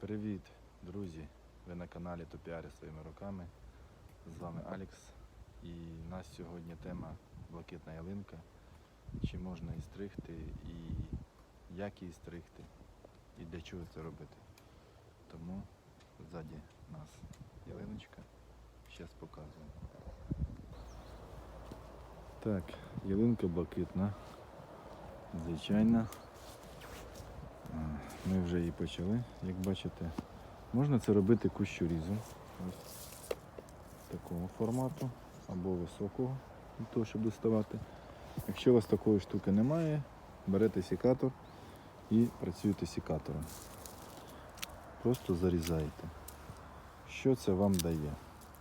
Привіт, друзі! Ви на каналі Топіари своїми руками. З вами Алекс. І у нас сьогодні тема блакитна ялинка. Чи можна її стригти і як її стригти і для чого це робити. Тому ззаді нас ялиночка. Зараз показую. Так, ялинка блакитна. Звичайна. Ми вже її почали, як бачите. Можна це робити кущорізом. Ось такого формату або високого, для того, щоб доставати. Якщо у вас такої штуки немає, берете секатор і працюєте секатором. Просто зарізаєте. Що це вам дає?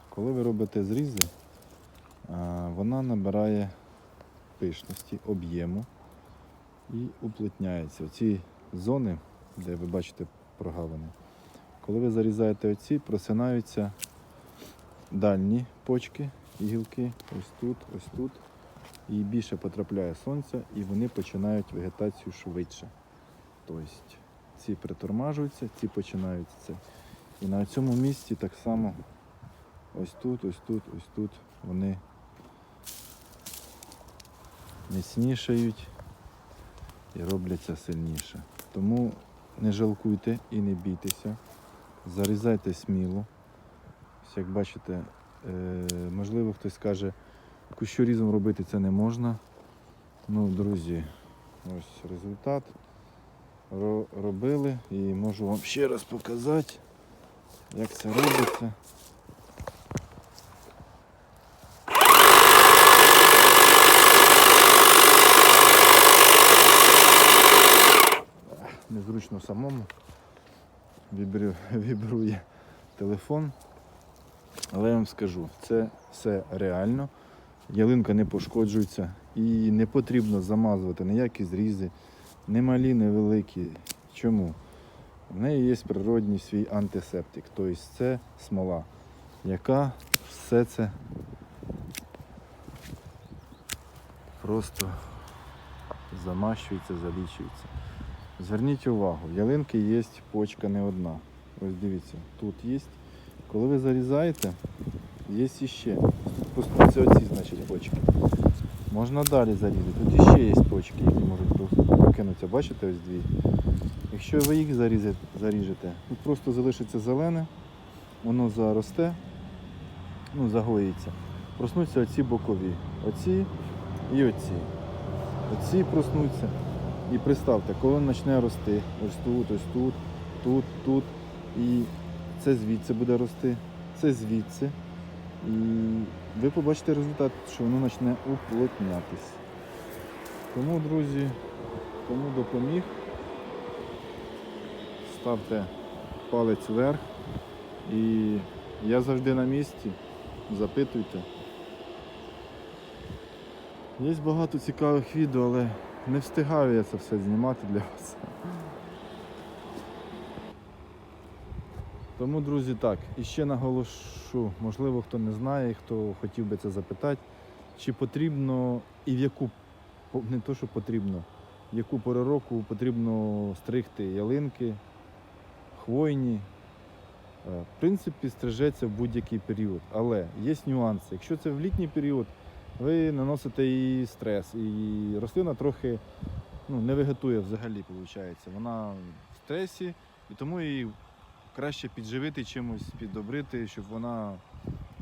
Коли ви робите зрізи, вона набирає пишності, об'єму і уплотняється. Оці зони, де ви бачите прогалини, коли ви зарізаєте оці, просинаються дальні почки і гілки, ось тут, ось тут. І більше потрапляє сонця, і вони починають вегетацію швидше. Тобто ці притормажуються, ці починають це. І на цьому місці так само ось тут, ось тут, ось тут вони міцнішають і робляться сильніше. Тому не жалкуйте і не бійтеся, зарізайте сміло. Ось Як бачите, е, можливо, хтось скаже, кущорізом робити це не можна. Ну, друзі, ось результат. Робили і можу вам ще раз показати, як це робиться. Незручно самому. Вібрю- Вібрує телефон. Але я вам скажу, це все реально. Ялинка не пошкоджується і не потрібно замазувати ніякі зрізи, не малі, не великі. Чому? В неї є природній свій антисептик, тобто це смола, яка все це просто замащується, залічується. Зверніть увагу, в ялинки є почка не одна. Ось дивіться, тут є. Коли ви зарізаєте, є іще. Пустуються оці, значить, почки. Можна далі зарізати. Тут іще є почки, які можуть просто прокинутися. Бачите, ось дві. Якщо ви їх заріжете, тут просто залишиться зелене, воно заросте, ну, загоїться. Проснуться оці бокові. Оці і оці. Оці проснуться. І представте, коли він почне рости, ось тут, ось тут, тут, тут. І це звідси буде рости, це звідси. І ви побачите результат, що воно почне уплотнятись. Тому, друзі, кому допоміг, ставте палець вверх. І я завжди на місці. Запитуйте. Є багато цікавих відео, але не встигаю я це все знімати для вас. Тому, друзі, так, і ще наголошу, можливо, хто не знає, хто хотів би це запитати, чи потрібно і в яку не то, що потрібно, в яку пору року потрібно стригти ялинки, хвойні. Е, В принципі, стрижеться в будь-який період. Але є нюанси. Якщо це в літній період, ви наносите їй стрес, і рослина трохи ну, не вегетує взагалі, виходить. Вона в стресі, і тому її краще підживити чимось, піддобрити, щоб вона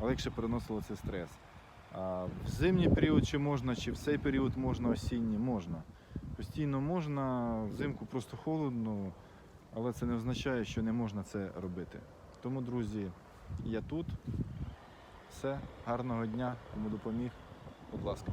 легше переносила цей стрес. А в зимній період чи можна, чи в цей період можна осінній, можна. Постійно можна, взимку просто холодно, але це не означає, що не можна це робити. Тому, друзі, я тут. Все, гарного дня, кому допоміг. Будь ласка.